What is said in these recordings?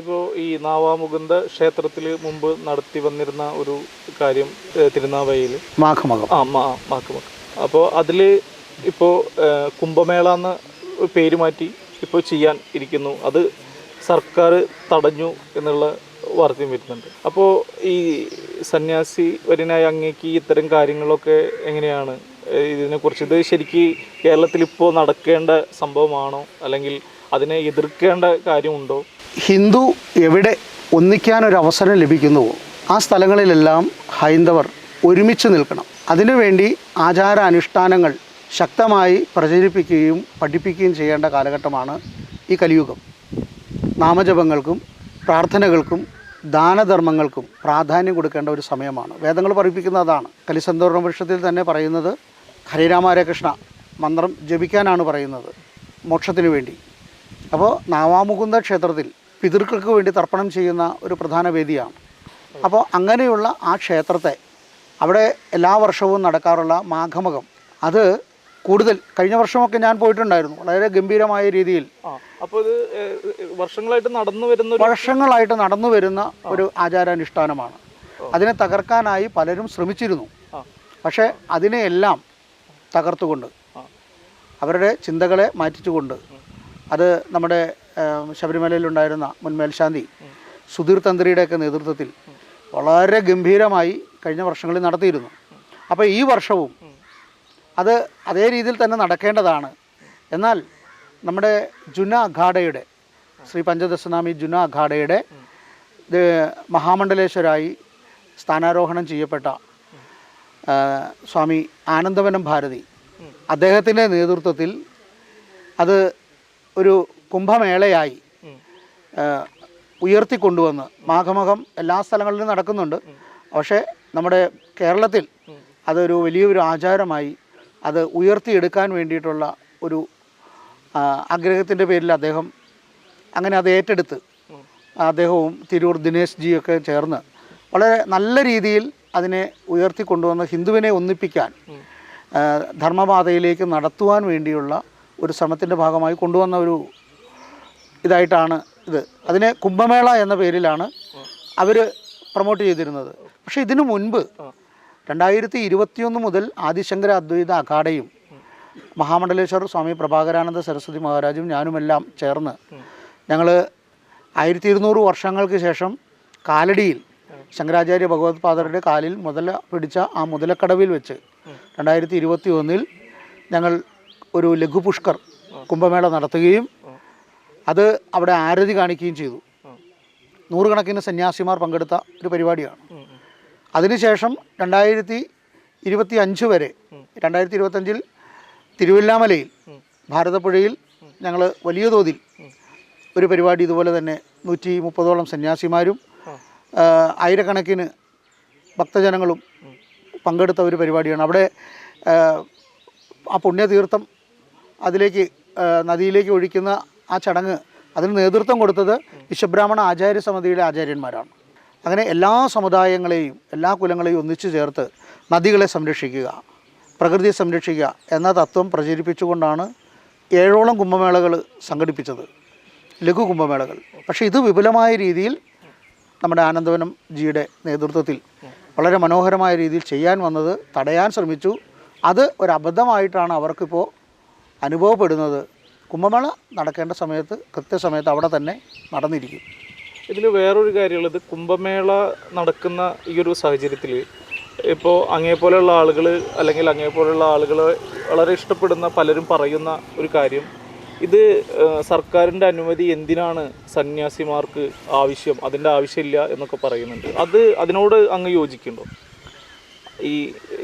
ഇപ്പോൾ ഈ നാവാമുകുന്ദ ക്ഷേത്രത്തിൽ മുമ്പ് നടത്തി വന്നിരുന്ന ഒരു കാര്യം തിരുനാവയിൽ മാഘമകം ആ മാ മാക്ക് അപ്പോൾ അതിൽ ഇപ്പോൾ കുംഭമേള എന്ന പേര് മാറ്റി ഇപ്പോൾ ചെയ്യാൻ ഇരിക്കുന്നു. അത് സർക്കാർ തടഞ്ഞു എന്നുള്ള വാർത്തയും വരുന്നുണ്ട്. അപ്പോൾ ഈ സന്യാസി വര്യനായ അങ്ങേക്ക് ഇത്തരം കാര്യങ്ങളൊക്കെ എങ്ങനെയാണ്? ഇതിനെക്കുറിച്ച് ഇത് ശരിക്ക് കേരളത്തിൽ ഇപ്പോൾ നടക്കേണ്ട സംഭവമാണോ? അല്ലെങ്കിൽ അതിനെ എതിർക്കേണ്ട കാര്യമുണ്ടോ? ഹിന്ദു എവിടെ അവസരം ലഭിക്കുന്നുവോ ആ സ്ഥലങ്ങളിലെല്ലാം ഹൈന്ദവർ ഒരുമിച്ച് നിൽക്കണം. അതിനുവേണ്ടി ആചാര അനുഷ്ഠാനങ്ങൾ ശക്തമായി പ്രചരിപ്പിക്കുകയും പഠിപ്പിക്കുകയും ചെയ്യേണ്ട കാലഘട്ടമാണ് ഈ കലിയുഗം. നാമജപങ്ങൾക്കും പ്രാർത്ഥനകൾക്കും ദാനധർമ്മങ്ങൾക്കും പ്രാധാന്യം കൊടുക്കേണ്ട ഒരു സമയമാണ്. വേദങ്ങൾ പഠിപ്പിക്കുന്ന അതാണ് കലിസന്തോർണപക്ഷത്തിൽ തന്നെ പറയുന്നത് ഹരിരാമഹരകൃഷ്ണ മന്ത്രം ജപിക്കാനാണ് പറയുന്നത് മോക്ഷത്തിനു വേണ്ടി. അപ്പോൾ നാവാമുകുന്ദ ക്ഷേത്രത്തിൽ പിതൃക്കൾക്ക് വേണ്ടി തർപ്പണം ചെയ്യുന്ന ഒരു പ്രധാന വേദിയാണ്. അപ്പോൾ അങ്ങനെയുള്ള ആ ക്ഷേത്രത്തെ അവിടെ എല്ലാ വർഷവും നടക്കാറുള്ള മാഘമകം അത് കൂടുതൽ കഴിഞ്ഞ വർഷമൊക്കെ ഞാൻ പോയിട്ടുണ്ടായിരുന്നു വളരെ ഗംഭീരമായ രീതിയിൽ. അപ്പോൾ ഇത് വർഷങ്ങളായിട്ട് നടന്നു വരുന്ന ഒരു വർഷങ്ങളായിട്ട് നടന്നു വരുന്ന ഒരു ആചാരാനുഷ്ഠാനമാണ്. അതിനെ തകർക്കാനായി പലരും ശ്രമിച്ചിരുന്നു. പക്ഷേ അതിനെയെല്ലാം തകർത്തുകൊണ്ട്. അവരുടെ ചിന്തകളെ മാറ്റിച്ചുകൊണ്ട് അത് നമ്മുടെ ശബരിമലയിലുണ്ടായിരുന്ന മുൻ മേൽശാന്തി സുധീർ തന്ത്രിയുടെയൊക്കെ നേതൃത്വത്തിൽ വളരെ ഗംഭീരമായി കഴിഞ്ഞ വർഷങ്ങളിൽ നടത്തിയിരുന്നു. അപ്പോൾ ഈ വർഷവും അത് അതേ രീതിയിൽ തന്നെ നടക്കേണ്ടതാണ്. എന്നാൽ നമ്മുടെ ജുന അഖാഡയുടെ ശ്രീ പഞ്ചദശനാമി ജുന അഖാഡയുടെ മഹാമണ്ഡലേശ്വരായി സ്ഥാനാരോഹണം ചെയ്യപ്പെട്ട സ്വാമി ആനന്ദവനം ഭാരതി അദ്ദേഹത്തിന്റെ നേതൃത്വത്തിൽ അത് ഒരു കുംഭമേളയായി ഉയർത്തിക്കൊണ്ടുവന്ന് മാഘമകം എല്ലാ സ്ഥലങ്ങളിലും നടക്കുന്നുണ്ട്. പക്ഷേ നമ്മുടെ കേരളത്തിൽ അതൊരു വലിയൊരു ആചാരമായി അത് ഉയർത്തിയെടുക്കാൻ വേണ്ടിയിട്ടുള്ള ഒരു ആഗ്രഹത്തിന്റെ പേരിൽ അദ്ദേഹം അങ്ങനെ അത് ഏറ്റെടുത്ത് അദ്ദേഹവും തിരൂർ ദിനേശ് ജിയൊക്കെ ചേർന്ന് വളരെ നല്ല രീതിയിൽ അതിനെ ഉയർത്തിക്കൊണ്ടുവന്ന് ഹിന്ദുവിനെ ഒന്നിപ്പിക്കാൻ ധർമ്മപാതയിലേക്ക് നടത്തുവാൻ വേണ്ടിയുള്ള ഒരു ശ്രമത്തിന്റെ ഭാഗമായി കൊണ്ടുവന്ന ഒരു ഇതായിട്ടാണ് ഇത്. അതിനെ കുംഭമേള എന്ന പേരിലാണ് അവർ പ്രൊമോട്ട് ചെയ്തിരുന്നത്. പക്ഷെ ഇതിനു മുൻപ് രണ്ടായിരത്തി ഇരുപത്തിയൊന്ന് മുതൽ ആദിശങ്കര അദ്വൈത അഖാഡയും മഹാമണ്ഡലേശ്വർ സ്വാമി പ്രഭാകരാനന്ദ സരസ്വതി മഹാരാജും ഞാനുമെല്ലാം ചേർന്ന് ഞങ്ങൾ ആയിരത്തി ഇരുന്നൂറ് വർഷങ്ങൾക്ക് ശേഷം കാലടിയിൽ ശങ്കരാചാര്യ ഭഗവത് പാദരുടെ കാലിൽ മുതല പിടിച്ച ആ മുതലക്കടവിൽ വെച്ച് രണ്ടായിരത്തി ഇരുപത്തി ഒന്നിൽ ഞങ്ങൾ ഒരു ലഘുപുഷ്കർ കുംഭമേള നടത്തുകയും അത് അവിടെ ആരതി കാണിക്കുകയും ചെയ്തു. നൂറുകണക്കിന് സന്യാസിമാർ പങ്കെടുത്ത ഒരു പരിപാടിയാണ്. അതിനുശേഷം രണ്ടായിരത്തി ഇരുപത്തി അഞ്ച് വരെ രണ്ടായിരത്തി ഇരുപത്തഞ്ചിൽ തിരുവല്ലാമലയിൽ ഭാരതപ്പുഴയിൽ ഞങ്ങൾ വലിയ തോതിൽ ഒരു പരിപാടി ഇതുപോലെ തന്നെ നൂറ്റി മുപ്പതോളം സന്യാസിമാരും ആയിരക്കണക്കിന് ഭക്തജനങ്ങളും പങ്കെടുത്ത ഒരു പരിപാടിയാണ്. അവിടെ ആ പുണ്യതീർത്ഥം അതിലേക്ക് നദിയിലേക്ക് ഒഴിക്കുന്ന ആ ചടങ്ങ് അതിന് നേതൃത്വം കൊടുത്തത് വിശ്വബ്രാഹ്മണ ആചാര്യ സമിതിയിലെ ആചാര്യന്മാരാണ്. അങ്ങനെ എല്ലാ സമുദായങ്ങളെയും എല്ലാ കുലങ്ങളെയും ഒന്നിച്ചു ചേർത്ത് നദികളെ സംരക്ഷിക്കുക പ്രകൃതിയെ സംരക്ഷിക്കുക എന്ന തത്വം പ്രചരിപ്പിച്ചുകൊണ്ടാണ് ഏഴോളം കുംഭമേളകൾ സംഘടിപ്പിച്ചത്. ലഘു കുംഭമേളകൾ. പക്ഷേ ഇത് വിപുലമായ രീതിയിൽ നമ്മുടെ ആനന്ദവനം ജിയുടെ നേതൃത്വത്തിൽ വളരെ മനോഹരമായ രീതിയിൽ ചെയ്യാൻ വന്നത് തടയാൻ ശ്രമിച്ചു. അത് ഒരു അബദ്ധമായിട്ടാണ് അവർക്കിപ്പോൾ അനുഭവപ്പെടുന്നത് കുംഭമേള നടക്കേണ്ട സമയത്ത് കൃത്യസമയത്ത് അവിടെ തന്നെ നടന്നിരിക്കും. ഇതിൽ വേറൊരു കാര്യമുള്ളത് കുംഭമേള നടക്കുന്ന ഈ ഒരു സാഹചര്യത്തിൽ ഇപ്പോൾ അങ്ങേപോലെയുള്ള ആളുകൾ അല്ലെങ്കിൽ അങ്ങേപോലെയുള്ള ആളുകൾ വളരെ ഇഷ്ടപ്പെടുന്ന പലരും പറയുന്ന ഒരു കാര്യം ഇത് സർക്കാരിന്റെ അനുമതി എന്തിനാണ് സന്യാസിമാർക്ക് ആവശ്യം? അതിന്റെ ആവശ്യമില്ല എന്നൊക്കെ പറയുന്നുണ്ട്. അത് അതിനോട് അങ്ങ് യോജിക്കുന്നുണ്ടോ? ഈ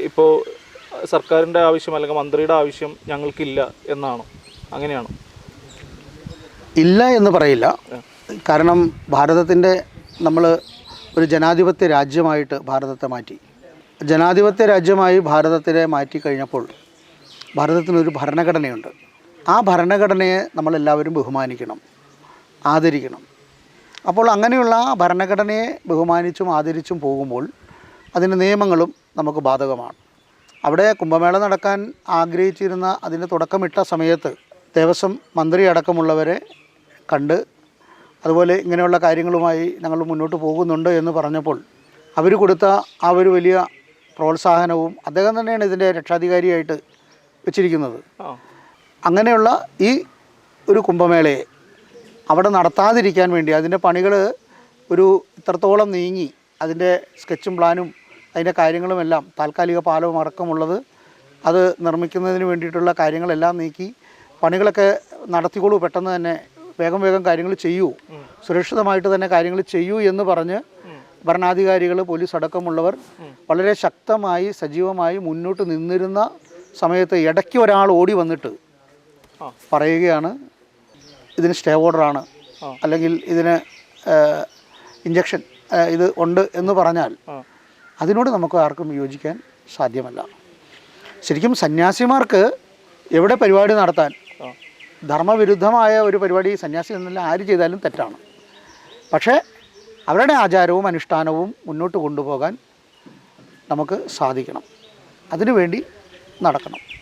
ഇപ്പോൾ സർക്കാരിന്റെ ആവശ്യം അല്ലെങ്കിൽ മന്ത്രിയുടെ ആവശ്യം ഞങ്ങൾക്കില്ല എന്നാണോ? അങ്ങനെയാണോ? ഇല്ല എന്ന് പറയില്ല. കാരണം ഭാരതത്തിന്റെ നമ്മൾ ഒരു ജനാധിപത്യ രാജ്യമായിട്ട് ഭാരതത്തെ മാറ്റി. ജനാധിപത്യ രാജ്യമായി ഭാരതത്തിനെ മാറ്റി കഴിഞ്ഞപ്പോൾ ഭാരതത്തിനൊരു ഭരണഘടനയുണ്ട്. ആ ഭരണഘടനയെ നമ്മളെല്ലാവരും ബഹുമാനിക്കണം ആദരിക്കണം. അപ്പോൾ അങ്ങനെയുള്ള ആ ഭരണഘടനയെ ബഹുമാനിച്ചും ആദരിച്ചും പോകുമ്പോൾ അതിന്റെ നിയമങ്ങളും നമുക്ക് ബാധകമാണ്. അവിടെ കുംഭമേള നടക്കാൻ ആഗ്രഹിച്ചിരുന്ന അതിന് തുടക്കമിട്ട സമയത്ത് ദേവസ്വം മന്ത്രി അടക്കമുള്ളവരെ കണ്ട് അതുപോലെ ഇങ്ങനെയുള്ള കാര്യങ്ങളുമായി ഞങ്ങൾ മുന്നോട്ട് പോകുന്നുണ്ട് എന്ന് പറഞ്ഞപ്പോൾ അവർ കൊടുത്ത ആ ഒരു വലിയ പ്രോത്സാഹനവും അദ്ദേഹം തന്നെയാണ് ഇതിന്റെ രക്ഷാധികാരിയായിട്ട് വെച്ചിരിക്കുന്നത്. അങ്ങനെയുള്ള ഈ ഒരു കുംഭമേളയെ അവിടെ നടത്താതിരിക്കാൻ വേണ്ടി അതിന്റെ പണികൾ ഒരു ഇത്രത്തോളം നീങ്ങി അതിന്റെ സ്കെച്ചും പ്ലാനും അതിന്റെ കാര്യങ്ങളുമെല്ലാം താൽക്കാലിക പാലവും അടക്കമുള്ളത് അത് നിർമ്മിക്കുന്നതിന് വേണ്ടിയിട്ടുള്ള കാര്യങ്ങളെല്ലാം നീക്കി പണികളൊക്കെ നടത്തിക്കോളൂ പെട്ടെന്ന് തന്നെ വേഗം വേഗം കാര്യങ്ങൾ ചെയ്യൂ. സുരക്ഷിതമായിട്ട് തന്നെ കാര്യങ്ങൾ ചെയ്യൂ എന്ന് പറഞ്ഞ് ഭരണാധികാരികൾ പോലീസ് അടക്കമുള്ളവർ വളരെ ശക്തമായി സജീവമായി മുന്നോട്ട് നിന്നിരുന്ന സമയത്ത് ഇടയ്ക്ക് ഒരാൾ ഓടി വന്നിട്ട്. പറയുകയാണ് ഇതിന് സ്റ്റേ ഓർഡറാണ് ആണ് അല്ലെങ്കിൽ ഇതിന് ഇഞ്ചക്ഷൻ ഇത് ഉണ്ട് എന്ന് പറഞ്ഞാൽ അതിനോട് നമുക്ക് ആർക്കും യോജിക്കാൻ സാധ്യമല്ല. ശരിക്കും സന്യാസിമാർക്ക് എവിടെ പരിപാടി നടത്താൻ ധർമ്മവിരുദ്ധമായ ഒരു പരിപാടി സന്യാസി എന്നല്ല ആര് ചെയ്താലും തെറ്റാണ്. പക്ഷേ അവരുടെ ആചാരവും അനുഷ്ഠാനവും മുന്നോട്ട് കൊണ്ടുപോകാൻ നമുക്ക് സാധിക്കണം. അതിനുവേണ്ടി നടക്കണം.